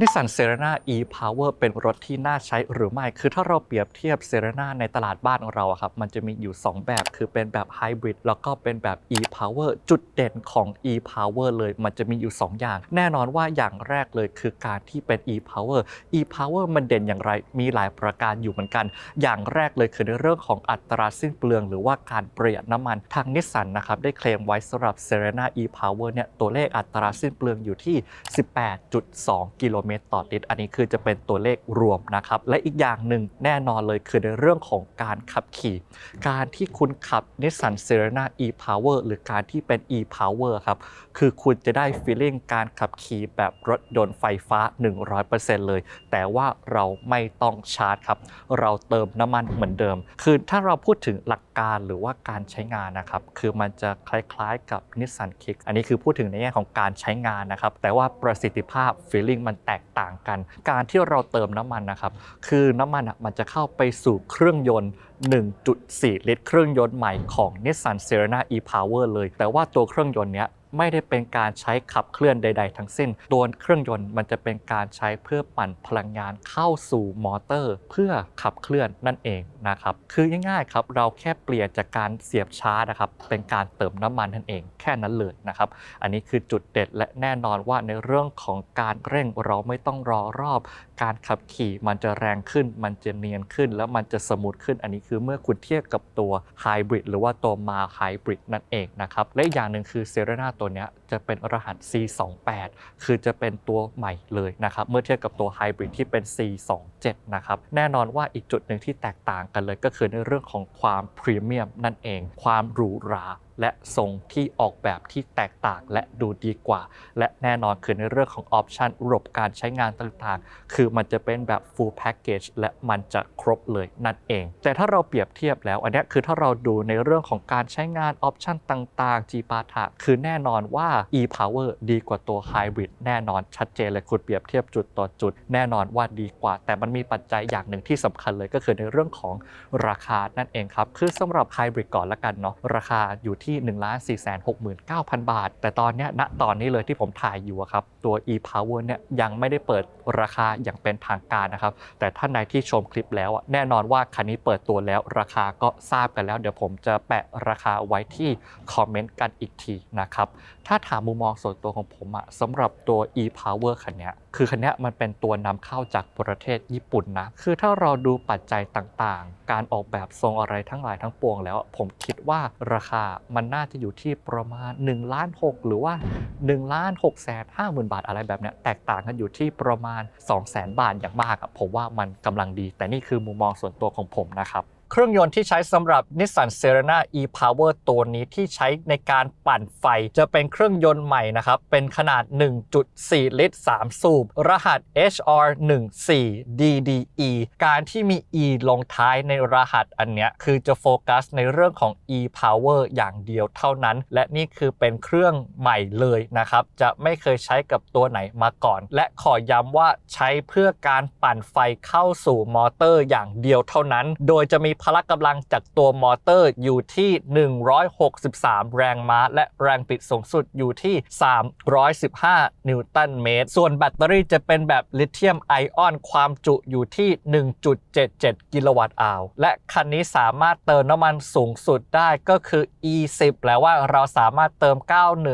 Nissan Serena e-Power เป็นรถที่น่าใช้หรือไม่ คือถ้าเราเปรียบเทียบ Serena ในตลาดบ้านของเราครับ มันจะมีอยู่ 2 แบบ คือเป็นแบบ Hybrid แล้วก็เป็นแบบ e-Power จุดเด่นของ e-Power เลย มันจะมีอยู่ 2 อย่าง แน่นอนว่าอย่างแรกเลยคือการที่เป็น e-Power e-Power มันเด่นอย่างไร มีหลายประการอยู่เหมือนกัน อย่างแรกเลยคือในเรื่องของอัตราสิ้นเปลือง หรือว่าการประหยัดน้ำมัน ทางนิสสันนะครับได้เคลมไว้สำหรับ Serena e-Power เนี่ย ตัวเลขอัตราสิ้นเปลืองอยู่ที่ 18.2 กิโลเมตรต่อลิตร อันนี้คือจะเป็นตัวเลขรวมนะครับ และอีกอย่างหนึ่งแน่นอนเลยคือในเรื่องของการขับขี่ การที่คุณขับ Nissan Serena e-Power หรือการที่เป็น e-Power ครับคือคุณจะได้ feeling การขับขี่แบบรถยนต์ไฟฟ้า 100%เลย แต่ว่าเราไม่ต้องชาร์จครับ เราเติมน้ำมันเหมือนเดิม คือถ้าเราพูดถึงหลักการหรือว่าการใช้งานนะครับ คือมันจะคล้ายๆกับ Nissan Kick อันนี้คือพูดถึงในแง่ของการใช้งานนะครับ แต่ว่าประสิทธิภาพ feeling มันแตกต่างกัน การที่เราเติมน้ำมันนะครับ คือน้ำมันมันจะเข้าไปสู่เครื่องยนต์ 1.4 ลิตร เครื่องยนต์ใหม่ของ Nissan Serena e-Power เลย แต่ว่าตัวเครื่องยนต์เนี้ย ไม่ได้เป็นการใช้ขับเคลื่อนใด ๆ ทั้งสิ้น ตัวเครื่องยนต์มันจะเป็นการใช้เพื่อปั่นพลังงานเข้าสู่มอเตอร์ เพื่อขับเคลื่อนนั่นเองนะครับ คือง่ายๆครับ เราแค่เปลี่ยนจากการเสียบชาร์จนะครับ เป็นการเติมน้ำมันนั่นเอง แค่นั้นเลยนะครับ อันนี้คือจุดเด็ดและแน่นอนว่าในเรื่องของการเร่งเราไม่ต้องรอรอบ การขับขี่มันจะแรงขึ้น มันจะเนียนขึ้น แล้วมันจะสมูทขึ้น อันนี้คือเมื่อคุณเทียบกับตัวไฮบริดหรือว่าตัวมาไฮบริดนั่นเองนะครับ และอีกอย่างหนึ่งคือเซเรนาตัวนี้จะเป็นรหัส C28 คือจะเป็นตัวใหม่เลยนะครับเมื่อเทียบกับตัวไฮบริดที่เป็น C27 นะครับแน่นอนว่าอีกจุดหนึ่งที่แตกต่างกันเลยก็คือในเรื่องของความพรีเมียมนั่นเอง ความหรูหรา และทรงที่ออกแบบที่แตกต่างและดูดีกว่า และแน่นอนคือในเรื่องของออปชันระบบการใช้งานต่างๆ คือมันจะเป็นแบบ full package และมันจะครบเลยนั่นเอง แต่ถ้าเราเปรียบเทียบแล้ว อันนี้คือถ้าเราดูในเรื่องของการใช้งานออปชันต่างๆ g p a t a คือแน่นอนว่า e-power ดีกว่าตัว hybrid แน่นอนชัดเจนเลยคุณเปรียบเทียบจุดต่อจุด แน่นอนว่าดีกว่า แต่มันมีปัจจัยอย่างหนึ่งที่สำคัญเลยก็คือในเรื่องของราคานั่นเองครับคือสำหรับ hybrid ก่อนละกันเนาะราคาอยู่ที่1 4 6 9 0 0 0 บาท แต่ตอนนี้ณตอนนี้เลยที่ผมถ่ายอยู่ครับ ตัว e-power เนี่ยยังไม่ได้เปิดราคาอย่างเป็นทางการนะครับ แต่ท่านใดที่ชมคลิปแล้วแน่นอนว่าคันนี้เปิดตัวแล้วราคาก็ทราบกันแล้ว เดี๋ยวผมจะแปะราคาไว้ที่คอมเมนต์กันอีกทีนะครับ ถ้าถามมุมมองส่วนตัวของผมอะสำหรับตัว e-power คันนี้คือคันนี้มันเป็นตัวนำเข้าจากประเทศญี่ปุ่นนะคือถ้าเราดูปัจจัยต่างๆ การออกแบบทรงอะไรทั้งหลายทั้งปวงแล้ว ผมคิดว่าราคามันน่าจะอยู่ที่ประมาณ1ล้าน6หรือว่า1ล้าน6แสนห้าหมื่นบาทอะไรแบบนี้แตกต่างกันอยู่ที่ประมาณ2แสนบาทอย่างมากผมว่ามันกำลังดี แต่นี่คือมุมมองส่วนตัวของผมนะครับ เครื่องยนต์ที่ใช้สำหรับ Nissan Serena e-Power ตัวนี้ที่ใช้ในการปั่นไฟ จะเป็นเครื่องยนต์ใหม่นะครับ เป็นขนาด 1.4 ลิตร 3 สูบ รหัส HR14 DDE การที่มี E ลงท้ายในรหัสอันเนี้ยคือจะโฟกัสในเรื่องของ e-Power อย่างเดียวเท่านั้น และนี่คือเป็นเครื่องใหม่เลยนะครับ จะไม่เคยใช้กับตัวไหนมาก่อน และขอย้ำว่าใช้เพื่อการปั่นไฟเข้าสู่มอเตอร์อย่างเดียวเท่านั้น โดยจะมีพละกำลังจากตัวมอเตอร์อยู่ที่ 163 แรงม้า และแรงบิดสูงสุดอยู่ที่ 315 นิวตันเมตร ส่วนแบตเตอรี่จะเป็นแบบลิเธียมไอออน ความจุอยู่ที่ 1.77 กิโลวัตต์อาวและคันนี้สามารถเติมน้ำมันสูงสุดได้ก็คือ E10 แปลว่าเราสามารถเติม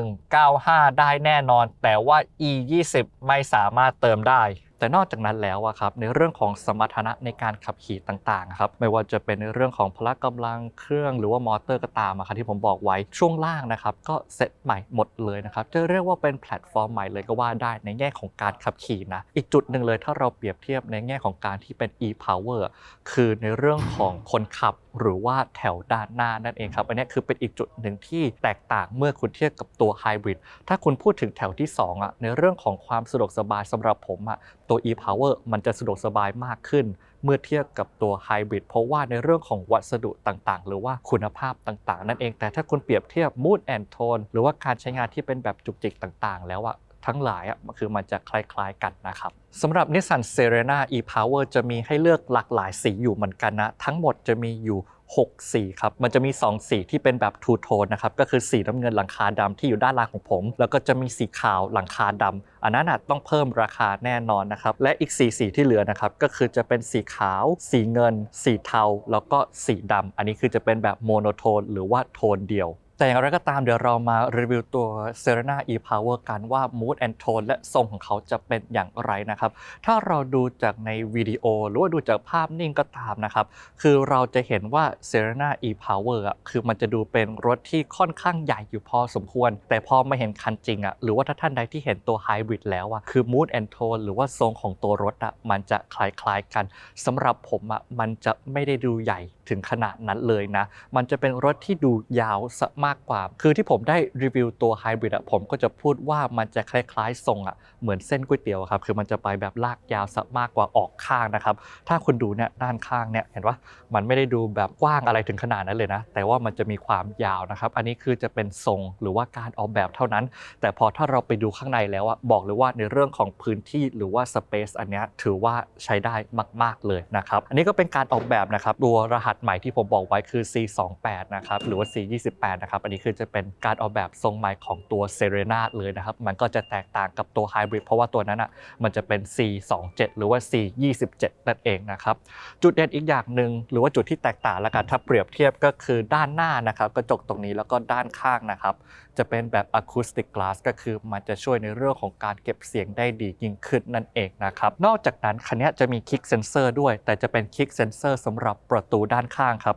91 95 ได้แน่นอน แต่ว่า E20 ไม่สามารถเติมได้ แต่นอกจากนั้นแล้วอะครับในเรื่องของสมรรถนะในการขับขี่ต่างๆครับไม่ว่าจะเป็นในเรื่องของพละกำลังเครื่องหรือว่ามอเตอร์ก็ตามครับที่ผมบอกไว้ช่วงล่างนะครับก็เซตใหม่หมดเลยนะครับจะเรียกว่าเป็นแพลตฟอร์มใหม่เลยก็ว่าได้ในแง่ของการขับขี่นะอีกจุดหนึ่งเลยถ้าเราเปรียบเทียบในแง่ของการที่เป็น e-power คือในเรื่องของคนขับหรือว่าแถวด้านหน้านั่นเองครับ อันนี้คือเป็นอีกจุดหนึ่งที่แตกต่างเมื่อคุณเทียบกับตัวไฮบริดถ้าคุณพูดถึงแถวที่2อะในเรื่องของความสะดวกสบายสำหรับผมอะตัว e-power มันจะสะดวกสบายมากขึ้น เมื่อเทียบกับตัวไฮบริดเพราะว่าในเรื่องของวัสดุต่างๆ หรือว่าคุณภาพต่างๆ นั่นเองแต่ถ้าคุณเปรียบเทียบ mood and tone หรือว่าการใช้งานที่เป็นแบบจุกจิกต่างๆ แล้วอะทั้งหลายอะคือมันจะคล้าย ๆ กันนะครับสำหรับ Nissan Serena e-Power จะมีให้เลือกหลากหลายสีอยู่เหมือนกันนะ ทั้งหมดจะมีอยู่ 6 สีครับ มันจะมี 2 สีที่เป็นแบบทูโทนนะครับ ก็คือสีน้ำเงินหลังคาดำที่อยู่ด้านล่างของผม แล้วก็จะมีสีขาวหลังคาดำอันนั้นนะต้องเพิ่มราคาแน่นอนนะครับ และอีกสีสีที่เหลือนะครับ ก็คือจะเป็นสีขาว สีเงิน สีเทา แล้วก็สีดำอันนี้คือจะเป็นแบบโมโนโทน หรือว่าโทนเดียว แต่อย่างไรก็ตามเดี๋ยวเรามารีวิวตัว Serena e-Power กันว่า mood and tone และทรงของเขาจะเป็นอย่างไรนะครับ ถ้าเราดูจากในวิดีโอหรือว่าดูจากภาพนิ่งก็ตามนะครับ คือเราจะเห็นว่า Serena e-Power อะคือมันจะดูเป็นรถที่ค่อนข้างใหญ่อยู่พอสมควร แต่พอมาเห็นคันจริงอะหรือว่าถ้าท่านใดที่เห็นตัว Hybrid แล้วอะคือ mood and tone หรือว่าทรงของตัวรถอะมันจะคล้ายๆกันสำหรับผมอะมันจะไม่ได้ดูใหญ่ถึงขนาดนั้นเลยนะ มันจะเป็นรถที่ดูยาวซะมากกว่า คือที่ผมได้รีวิวตัว Hybrid อะผมก็จะพูดว่ามันจะคล้ายๆทรงอะเหมือนเส้นก๋วยเตี๋ยวครับ คือมันจะไปแบบลากยาวซะมากกว่าออกข้างนะครับ ถ้าคุณดูเนี่ยด้านข้างเนี่ยเห็นว่ามันไม่ได้ดูแบบกว้างอะไรถึงขนาดนั้นเลยนะ แต่ว่ามันจะมีความยาวนะครับ อันนี้คือจะเป็นทรงหรือว่าการออกแบบเท่านั้น แต่พอถ้าเราไปดูข้างในแล้วอะบอกเลยว่าในเรื่องของพื้นที่หรือว่าสเปซอันเนี้ยถือว่าใช้ได้มาก ๆเลยนะครับ อันนี้ก็เป็นการออกแบบนะครับตัวรหัสใหม่ที่ผมบอกไว้คือ C28 นะครับหรือว่า C28 นะครับอันนี้คือจะเป็นการออกแบบทรงใหม่ของตัว Serena เลยนะครับมันก็จะแตกต่างกับตัว Hybrid เพราะว่าตัวนั้นอะมันจะเป็น C27 หรือว่า C27 นั่นเองนะครับจุดเด่นอีกอย่างหนึ่งหรือว่าจุดที่แตกต่างล้วกันถ้าเปรียบเทียบก็คือด้านหน้านะครับกระจกตรงนี้แล้วก็ด้านข้างนะครับจะเป็นแบบ acoustic glass ก็คือมันจะช่วยในเรื่องของการเก็บเสียงได้ดียิ่งขึ้นนั่นเองนะครับนอกจากนั้นคันนี้จะมี kick sensor ด้วย แต่จะเป็น kick sensor สำหรับประตูด้านข้างครับ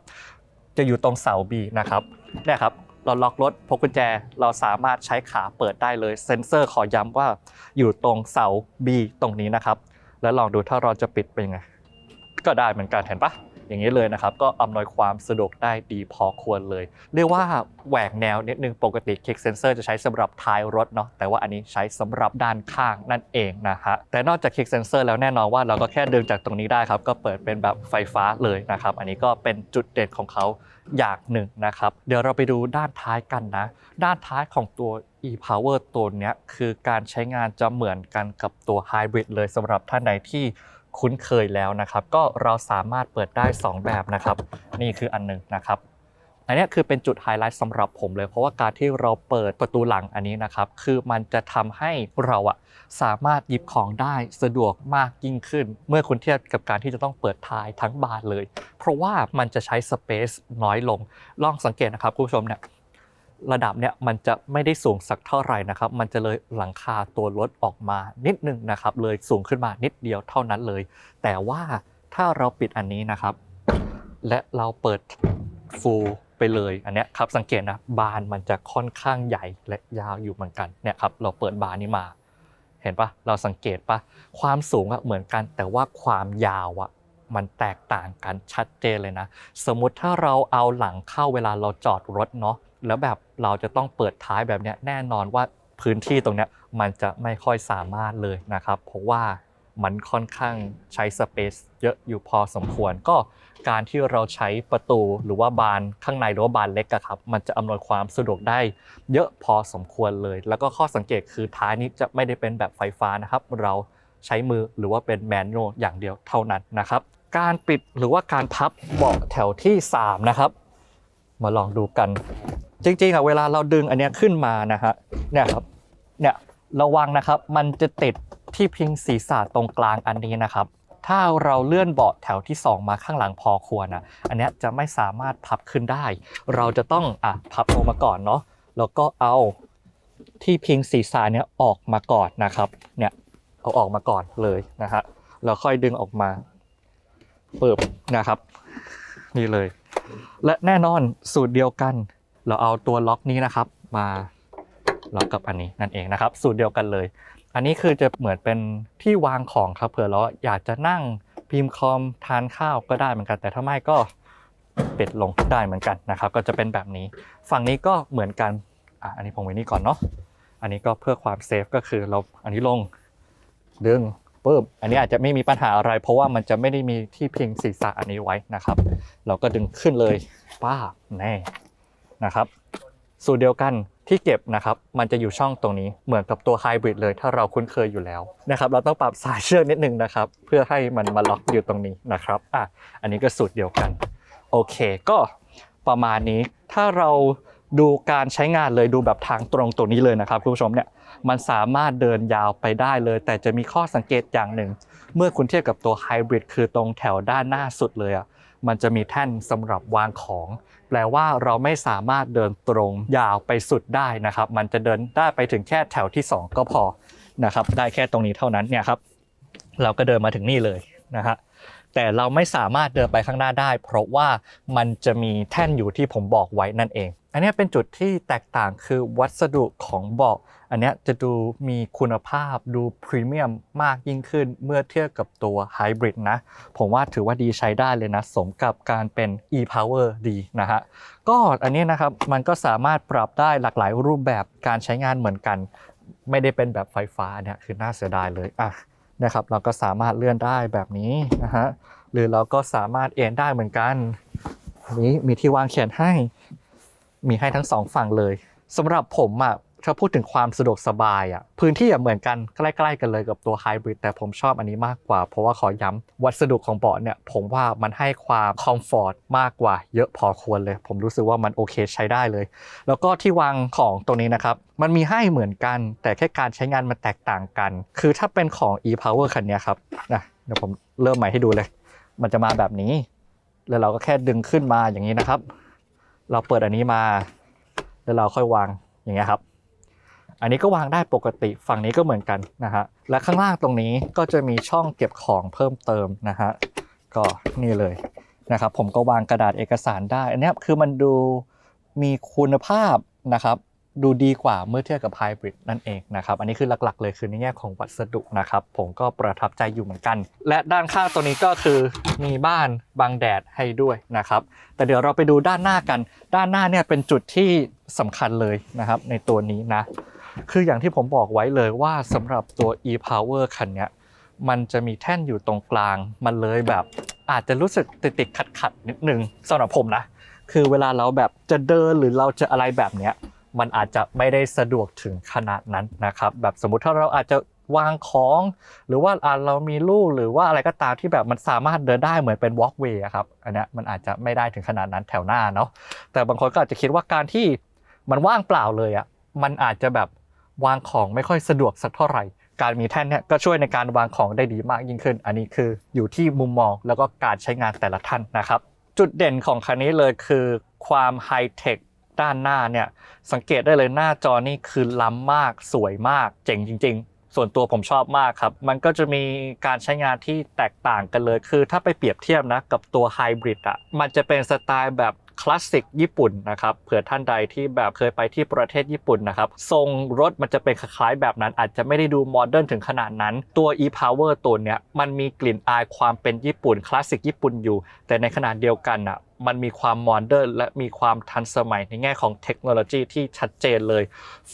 จะอยู่ตรงเสา B นะครับเนี่ยครับเราล็อกรถพกกุญแจเราสามารถใช้ขาเปิดได้เลยเซนเซอร์ขอย้ำว่าอยู่ตรงเสา B ตรงนี้นะครับ แล้วลองดูถ้าเราจะปิดเป็นยังไงก็ได้เหมือนกันเห็นปะ อย่างนี้เลยนะครับ ก็อำนวยความสะดวกได้ดีพอควรเลย เรียกว่าแหวกแนวนิดนึงปกติ Kick Sensor จะใช้สำหรับท้ายรถเนาะแต่ว่าอันนี้ใช้สำหรับด้านข้างนั่นเองนะฮะแต่นอกจาก Kick Sensor แล้วแน่นอนว่าเราก็แค่ดึงจากตรงนี้ได้ครับ ก็เปิดเป็นแบบไฟฟ้าเลยนะครับ อันนี้ก็เป็นจุดเด่นของเขาอย่างหนึ่งนะครับ เดี๋ยวเราไปดูด้านท้ายกันนะ ด้านท้ายของตัว e-power ตัวนี้คือการใช้งานจะเหมือนกันกับตัว hybrid เลยสำหรับท่านใดที่ คุ้นเคยแล้วนะครับ ก็เราสามารถเปิดได้ 2 แบบนะครับ นี่คืออันหนึ่งนะครับอันนี้คือเป็นจุดไฮไลท์สำหรับผมเลย เพราะว่าการที่เราเปิดประตูหลังอันนี้นะครับ คือมันจะทำให้เราอะสามารถหยิบของได้สะดวกมากยิ่งขึ้น เมื่อคุณเทียบกับการที่จะต้องเปิดท้ายทั้งบานเลย เพราะว่ามันจะใช้สเปซน้อยลงลองสังเกตนะครับคุณผู้ชมเนี่ย ระดับเนี่ยมันจะไม่ได้สูงสักเท่าไหร่นะครับ มันจะเลยหลังคาตัวรถออกมานิดนึงนะครับ เลยสูงขึ้นมานิดเดียวเท่านั้นเลย แต่ว่าถ้าเราปิดอันนี้นะครับ และเราเปิดฟูลไปเลยอันนี้ครับสังเกตนะบานมันจะค่อนข้างใหญ่และยาวอยู่เหมือนกันเนี่ยครับเราเปิดบานนี้มา เห็นปะเราสังเกตปะความสูงอะเหมือนกัน แต่ว่าความยาวอะมันแตกต่างกันชัดเจนเลยนะ สมมุติถ้าเราเอาหลังเข้าเวลาเราจอดรถเนาะ แล้วแบบเราจะต้องเปิดท้ายแบบเนี้ยแน่นอนว่าพื้นที่ตรงเนี้ยมันจะไม่ค่อยสามารถเลยนะครับ เพราะว่ามันค่อนข้างใช้สเปซเยอะอยู่พอสมควรก็การที่เราใช้ประตูหรือว่าบานข้างในหรือว่าบานเล็กอะครับ มันจะอำนวยความสะดวกได้เยอะพอสมควรเลย แล้วก็ข้อสังเกตคือท้ายนี้จะไม่ได้เป็นแบบไฟฟ้านะครับ เราใช้มือหรือว่าเป็นแมนนวลอย่างเดียวเท่านั้นนะครับ การปิดหรือว่าการพับเบาะแถวที่ 3 นะครับ มาลองดูกัน จริงๆอะเวลาเราดึงอันเนี้ยขึ้นมานะฮะเนี่ยครับเนี่ยระวังนะครับมันจะติดที่พิงศีรษะตรงกลางอันนี้นะครับ ถ้าเราเลื่อนเบาะแถวที่ 2 มาข้างหลังพอควรอะอันเนี้ยจะไม่สามารถพับขึ้นได้ เราจะต้องอะพับลงมาก่อนเนาะแล้วก็เอาที่พิงศีรษะเนี้ยออกมาก่อนนะครับเนี่ยเอาออกมาก่อนเลยนะฮะแล้วค่อยดึงออกมาเปิบนะครับ นี่เลย และแน่นอนสูตรเดียวกัน เราเอาตัวล็อกนี้นะครับมาล็อกกับอันนี้นั่นเองนะครับ สูตรเดียวกันเลย อันนี้คือจะเหมือนเป็นที่วางของครับเผื่อเราอยากจะนั่งพิมพ์คอมทานข้าวก็ได้เหมือนกัน แต่ถ้าไม่ก็ปิดลงได้เหมือนกันนะครับ ก็จะเป็นแบบนี้ ฝั่งนี้ก็เหมือนกันอะอันนี้ผมไว้นี่ก่อนเนาะอันนี้ก็เพื่อความเซฟก็คือเราอันนี้ลงดึงปึ๊บอันนี้อาจจะไม่มีปัญหาอะไร เพราะว่ามันจะไม่ได้มีที่พิงศีรษะอันนี้ไว้นะครับ เราก็ดึงขึ้นเลยป้าแน่ นะครับสูตรเดียวกันที่เก็บนะครับมันจะอยู่ช่องตรงนี้เหมือนกับตัวไฮบริดเลย ถ้าเราคุ้นเคยอยู่แล้วนะครับเราต้องปรับสายเชือกนิดนึงนะครับเพื่อให้มันมาล็อกอยู่ตรงนี้นะครับอะอันนี้ก็สูตรเดียวกันโอโอเคก็ประมาณนี้ถ้าเราดูการใช้งานเลยดูแบบทางตรงตัวนี้เลยนะครับคุณผู้ชมเนี่ยมันสามารถเดินยาวไปได้เลย แต่จะมีข้อสังเกตอย่างหนึ่ง เมื่อคุณเทียบกับตัวไฮบริดคือตรงแถวด้านหน้าสุดเลยอะมันจะมีแท่นสำหรับวางของ แปลว่าเราไม่สามารถเดินตรงยาวไปสุดได้นะครับ มันจะเดินได้ไปถึงแค่แถวที่ 2 ก็พอนะครับ ได้แค่ตรงนี้เท่านั้นเนี่ยครับ เราก็เดินมาถึงนี่เลยนะฮะแต่เราไม่สามารถเดินไปข้างหน้าได้ เพราะว่ามันจะมีแท่นอยู่ที่ผมบอกไว้นั่นเอง อันนี้เป็นจุดที่แตกต่างคือวัสดุของเบาะอันนี้จะดูมีคุณภาพดูพรีเมียมมากยิ่งขึ้นเมื่อเทียบกับตัวไฮบริดนะ ผมว่าถือว่าดีใช้ได้เลยนะ สมกับการเป็น e-power ดีนะฮะ ก็อันนี้นะครับมันก็สามารถปรับได้หลากหลายรูปแบบการใช้งานเหมือนกัน ไม่ได้เป็นแบบไฟฟ้าเนี่ยคือน่าเสียดายเลยอะนะครับเราก็สามารถเลื่อนได้แบบนี้นะฮะหรือเราก็สามารถเอนได้เหมือนกันอันนี้มีที่วางเขียนให้ มีให้ทั้งสองฝั่งเลยสำหรับผมอะถ้าพูดถึงความสะดวกสบายอะพื้นที่อะเหมือนกันใกล้ๆกันเลยกับตัวไฮบริดแต่ผมชอบอันนี้มากกว่า เพราะว่าขอย้ำวัสดุของเบาะเนี่ยผมว่ามันให้ความคอมฟอร์ตมากกว่า เยอะพอควรเลย ผมรู้สึกว่ามันโอเคใช้ได้เลย แล้วก็ที่วางของตรงนี้นะครับมันมีให้เหมือนกัน แต่แค่การใช้งานมันแตกต่างกัน คือถ้าเป็นของ e-power คันนี้ครับนะเดี๋ยวผมเริ่มใหม่ให้ดูเลย มันจะมาแบบนี้ แล้วเราก็แค่ดึงขึ้นมาอย่างนี้นะครับ เราเปิดอันนี้มา แล้วเราค่อยวางอย่างเงี้ยครับ อันนี้ก็วางได้ปกติฝั่งนี้ก็เหมือนกันนะฮะและข้างล่างตรงนี้ก็จะมีช่องเก็บของเพิ่มเติมนะฮะก็นี่เลยนะครับ ผมก็วางกระดาษเอกสารได้ อันนี้คือมันดูมีคุณภาพนะครับ ดูดีกว่าเมื่อเทียบกับไฮบริดนั่นเองนะครับอันนี้คือหลักๆ เลยคือในแง่ของวัสดุนะครับผมก็ประทับใจอยู่เหมือนกัน และด้านข้างตัวนี้ก็คือมีบ้านบังแดดให้ด้วยนะครับแต่เดี๋ยวเราไปดูด้านหน้ากัน ด้านหน้าเนี่ยเป็นจุดที่สำคัญเลยนะครับในตัวนี้นะคืออย่างที่ผมบอกไว้เลยว่าสำหรับตัว e-power คันนี้มันจะมีแท่นอยู่ตรงกลาง มันเลยแบบอาจจะรู้สึกติดติดขัดขัดๆนิดนึงสำหรับผมนะ คือเวลาเราแบบจะเดินหรือเราจะอะไรแบบเนี้ย มันอาจจะไม่ได้สะดวกถึงขนาดนั้นนะครับ แบบสมมุติถ้าเราอาจจะวางของ หรือว่าอะเรามีลูกหรือว่าอะไรก็ตามที่แบบมันสามารถเดินได้เหมือนเป็น walkway ครับอันนี้มันอาจจะไม่ได้ถึงขนาดนั้นแถวหน้าเนาะแต่บางคนก็อาจจะคิดว่าการที่มันว่างเปล่าเลยอะมันอาจจะแบบวางของไม่ค่อยสะดวกสักเท่าไหร่ การมีแท่นเนี่ยก็ช่วยในการวางของได้ดีมากยิ่งขึ้น อันนี้คืออยู่ที่มุมมองแล้วก็การใช้งานแต่ละท่านนะครับ จุดเด่นของคันนี้เลยคือความไฮเทค ด้านหน้าเนี่ยสังเกตได้เลยหน้าจอนี่คือล้ำมากสวยมากเจ๋งจริง ๆ ส่วนตัวผมชอบมากครับ มันก็จะมีการใช้งานที่แตกต่างกันเลย คือถ้าไปเปรียบเทียบนะกับตัวไฮบริดอะมันจะเป็นสไตล์แบบคลาสสิกญี่ปุ่นนะครับเผื่อท่านใดที่แบบเคยไปที่ประเทศญี่ปุ่นนะครับ ทรงรถมันจะเป็นคล้ายแบบนั้น อาจจะไม่ได้ดูโมเดิร์นถึงขนาดนั้น ตัว e-power ตัวเนี้ยมันมีกลิ่นอายความเป็นญี่ปุ่น คลาสสิกญี่ปุ่นอยู่ แต่ในขณะเดียวกันอะ มันมีความโมเดิร์นและมีความทันสมัยในแง่ของเทคโนโลยีที่ชัดเจนเลย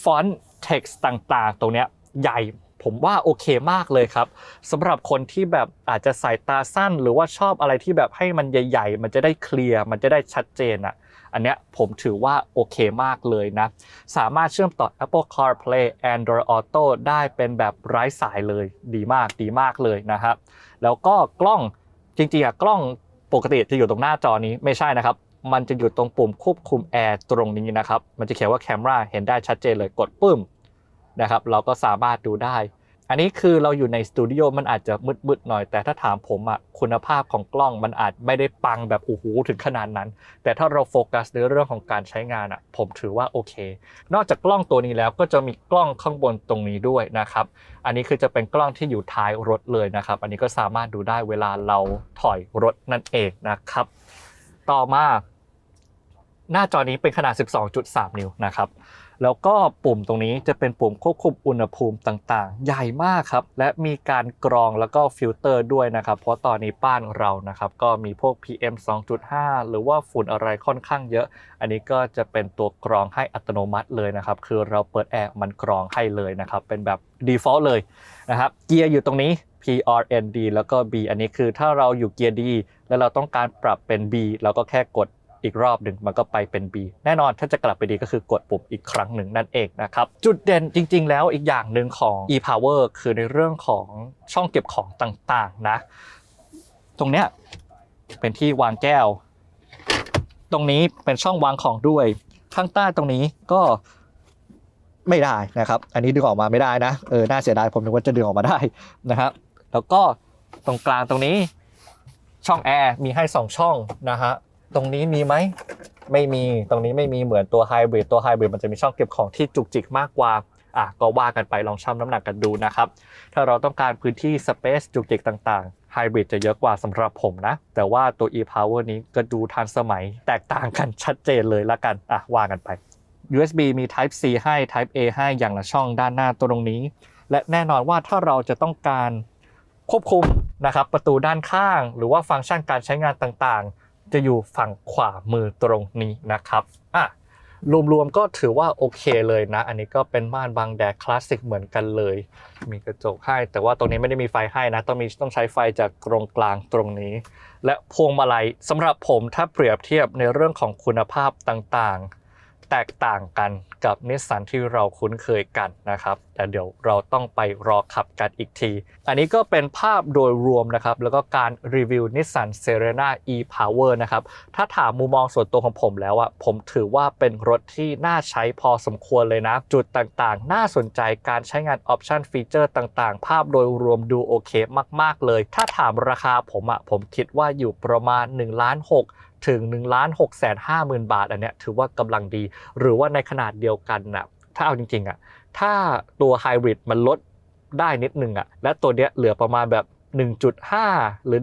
ฟอนต์เท็กซ์ต่างๆ ตรงเนี้ยใหญ่ผมว่าโอเคมากเลยครับสำหรับคนที่แบบอาจจะสายตาสั้น หรือว่าชอบอะไรที่แบบให้มันใหญ่ ๆ มันจะได้เคลียร์มันจะได้ชัดเจนอะอันเนี้ยผมถือว่าโอเคมากเลยนะ สามารถเชื่อมต่อ Apple CarPlay Android Auto ได้เป็นแบบไร้สายเลยดีมากดีมากเลยนะครับ แล้วก็กล้องจริงๆอะกล้อง ปกติจะอยู่ตรงหน้าจอนี้ไม่ใช่นะครับ มันจะอยู่ตรงปุ่มควบคุมแอร์ตรงนี้นะครับ มันจะเขียนว่าแคม era เห็นได้ชัดเจนเลยกดปุ่มนะครับ เราก็สามารถดูได้ อันนี้คือเราอยู่ในสตูดิโอมันอาจจะมืดๆหน่อย แต่ถ้าถามผมอะคุณภาพของกล้องมันอาจไม่ได้ปังแบบโอ้โหถึงขนาดนั้น แต่ถ้าเราโฟกัสในเรื่องของการใช้งานอะผมถือว่าโอเค นอกจากกล้องตัวนี้แล้วก็จะมีกล้องข้างบนตรงนี้ด้วยนะครับ อันนี้คือจะเป็นกล้องที่อยู่ท้ายรถเลยนะครับ อันนี้ก็สามารถดูได้เวลาเราถอยรถนั่นเองนะครับ ต่อมา หน้าจอนี้เป็นขนาด 12.3 นิ้วนะครับ แล้วก็ปุ่มตรงนี้จะเป็นปุ่มควบคุมอุณหภูมิต่างๆ ใหญ่มากครับและมีการกรองแล้วก็ฟิลเตอร์ด้วยนะครับ เพราะตอนนี้บ้านเรานะครับก็มีพวก PM 2.5 หรือว่าฝุ่นอะไรค่อนข้างเยอะ อันนี้ก็จะเป็นตัวกรองให้อัตโนมัติเลยนะครับ คือเราเปิดแอร์มันกรองให้เลยนะครับ เป็นแบบ default เลยนะครับเกียร์อยู่ตรงนี้ P R N D แล้วก็ B อันนี้คือถ้าเราอยู่เกียร์ D แล้วเราต้องการปรับเป็น B เราก็แค่กด อีกรอบหนึ่งมันก็ไปเป็น B แน่นอนถ้าจะกลับไปดีก็คือกดปุ่มอีกครั้งหนึ่งนั่นเองนะครับ จุดเด่นจริง ๆ แล้วอีกอย่างหนึ่งของ e-power คือในเรื่องของช่องเก็บของต่างๆนะ ตรงเนี้ยเป็นที่วางแก้ว ตรงนี้เป็นช่องวางของด้วย ข้างใต้ตรงนี้ก็ไม่ได้นะครับ อันนี้ดึงออกมาไม่ได้นะ เออ น่าเสียดาย ผมนึกว่าจะดึงออกมาได้นะครับ แล้วก็ตรงกลางตรงนี้ช่องแอร์มีให้ 2 ช่องนะฮะ ตรงนี้มีไหมไม่มีตรงนี้ไม่มีเหมือนตัวไฮบริดตัวไฮบริดมันจะมีช่องเก็บของที่จุกจิกมากกว่าอะก็ว่ากันไปลองชั่งน้ำหนักกันดูนะครับ ถ้าเราต้องการพื้นที่สเปซจุกจิกต่างๆไฮบริดจะเยอะกว่าสำหรับผมนะ แต่ว่าตัว e-power นี้ก็ดูทันสมัยแตกต่างกันชัดเจนเลยละกันอะว่ากันไป USB มี Type C ให้ Type A ให้อย่างละช่องด้านหน้าตรงนี้ และแน่นอนว่าถ้าเราจะต้องการควบคุมนะครับประตูด้านข้าง หรือว่าฟังก์ชันการใช้งานต่างๆ จะอยู่ฝั่งขวามือตรงนี้นะครับอะรวมๆก็ถือว่าโอเคเลยนะ อันนี้ก็เป็นม่านบางแดดคลาสสิกเหมือนกันเลย มีกระจกให้ แต่ว่าตรงนี้ไม่ได้มีไฟให้นะ ต้องมีต้องใช้ไฟจากตรงกลางตรงนี้ และพวงมาลัยสำหรับผมถ้าเปรียบเทียบในเรื่องของคุณภาพต่างๆ แตกต่างกัน กับนิสสันที่เราคุ้นเคยกันนะครับ แต่เดี๋ยวเราต้องไปรอขับกันอีกที อันนี้ก็เป็นภาพโดยรวมนะครับ แล้วก็การรีวิวนิสสันเซเรนา e-power นะครับ ถ้าถามมุมมองส่วนตัวของผมแล้วอะผมถือว่าเป็นรถที่น่าใช้พอสมควรเลยนะ จุดต่างๆ น่าสนใจการใช้งานออปชันฟีเจอร์ต่างๆ ภาพโดยรวมดูโอเคมาก ๆ เลย ถ้าถามราคาผมอะผมคิดว่าอยู่ประมาณ1ล้าน6 ถึง1ล้าน6แสน5หมื่นบาทอันเนี้ยถือว่ากำลังดี หรือว่าในขนาดเดียวกันนะถ้าเอาจริงๆอะถ้าตัวไฮบริดมันลดได้นิดนึงอะและตัวเนี้ยเหลือประมาณแบบ 1.5 หรือ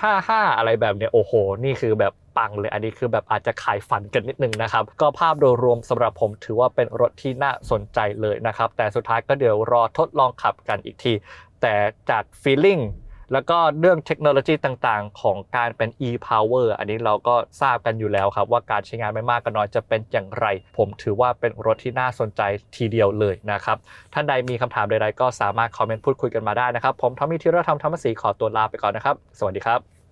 1.55 อะไรแบบเนี้ยโอ้โห นี่คือแบบปังเลยอันนี้คือแบบอาจจะขายฝันกันนิดนึงนะครับ ก็ภาพโดยรวมสำหรับผมถือว่าเป็นรถที่น่าสนใจเลยนะครับ แต่สุดท้ายก็เดี๋ยวรอทดลองขับกันอีกที แต่จาก feeling แล้วก็เรื่องเทคโนโลยีต่างๆ ของการเป็น e-power อันนี้เราก็ทราบกันอยู่แล้วครับ ว่าการใช้งานไม่มากก็น้อยจะเป็นอย่างไร ผมถือว่าเป็นรถที่น่าสนใจทีเดียวเลยนะครับ ท่านใดมีคำถามใดๆ ก็สามารถคอมเมนต์พูดคุยกันมาได้นะครับ ผมทอมมี่ธีรธรรมธรรมศรีขอตัวลาไปก่อนนะครับ สวัสดีครับ